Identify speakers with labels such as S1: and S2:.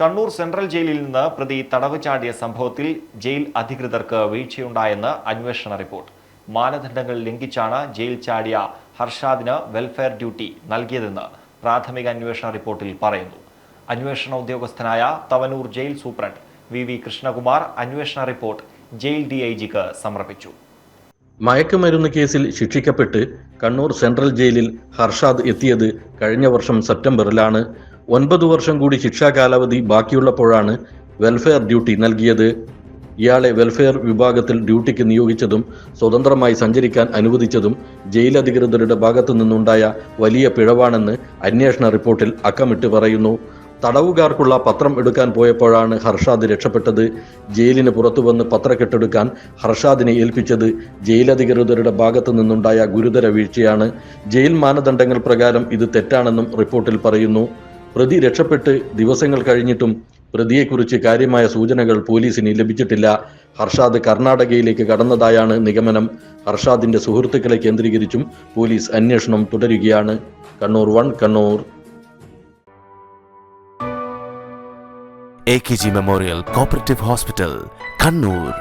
S1: Kannur central ജയിലിൽ നിന്ന് പ്രതി തടവ് ചാടിയ സംഭവത്തിൽ ജയിൽ അധികൃതർക്ക് വീഴ്ചയുണ്ടായെന്ന് അന്വേഷണ റിപ്പോർട്ട്. മാനദണ്ഡങ്ങൾ ലംഘിച്ചാണ് ജയിൽ ചാടിയ ഹർഷാദിന് വെൽഫെയർ ഡ്യൂട്ടി നൽകിയതെന്ന് പ്രാഥമിക അന്വേഷണ റിപ്പോർട്ടിൽ പറയുന്നു. അന്വേഷണ ഉദ്യോഗസ്ഥനായ Thavanur jail superintendent V V Krishnakumar അന്വേഷണ റിപ്പോർട്ട് ജയിൽ ഡി ഐ ജിക്ക് സമർപ്പിച്ചു.
S2: മയക്കുമരുന്ന് കേസിൽ ശിക്ഷിക്കപ്പെട്ട് കണ്ണൂർ സെൻട്രൽ ജയിലിൽ ഹർഷാദ് എത്തിയത് കഴിഞ്ഞ വർഷം സെപ്റ്റംബറിലാണ്. ഒൻപത് വർഷം കൂടി ശിക്ഷാ കാലാവധി ബാക്കിയുള്ളപ്പോഴാണ് വെൽഫെയർ ഡ്യൂട്ടി നൽകിയത്. ഇയാളെ വെൽഫെയർ വിഭാഗത്തിൽ ഡ്യൂട്ടിക്ക് നിയോഗിച്ചതും സ്വതന്ത്രമായി സഞ്ചരിക്കാൻ അനുവദിച്ചതും ജയിലധികൃതരുടെ ഭാഗത്തു നിന്നുണ്ടായ വലിയ പിഴവാണെന്ന് അന്വേഷണ റിപ്പോർട്ടിൽ അക്കമിട്ട് പറയുന്നു. തടവുകാർക്കുള്ള പത്രം എടുക്കാൻ പോയപ്പോഴാണ് ഹർഷാദ് രക്ഷപ്പെട്ടത്. ജയിലിന് പുറത്തു വന്ന് പത്രക്കെട്ടെടുക്കാൻ ഹർഷാദിനെ ഏൽപ്പിച്ചത് ജയിലധികൃതരുടെ ഭാഗത്തു നിന്നുണ്ടായ ഗുരുതര വീഴ്ചയാണ്. ജയിൽ മാനദണ്ഡങ്ങൾ പ്രകാരം ഇത് തെറ്റാണെന്നും റിപ്പോർട്ടിൽ പറയുന്നു. പ്രതി രക്ഷപ്പെട്ട് ദിവസങ്ങൾ കഴിഞ്ഞിട്ടും പ്രതിയെക്കുറിച്ച് കാര്യമായ സൂചനകൾ പോലീസിന് ലഭിച്ചിട്ടില്ല. ഹർഷാദ് കർണാടകയിലേക്ക് കടന്നതായാണ് നിഗമനം. ഹർഷാദിന്റെ സുഹൃത്തുക്കളെ കേന്ദ്രീകരിച്ചും പോലീസ് അന്വേഷണം തുടരുകയാണ്. Kannur one Kannur.
S3: A K G memorial cooperative hospital Kannur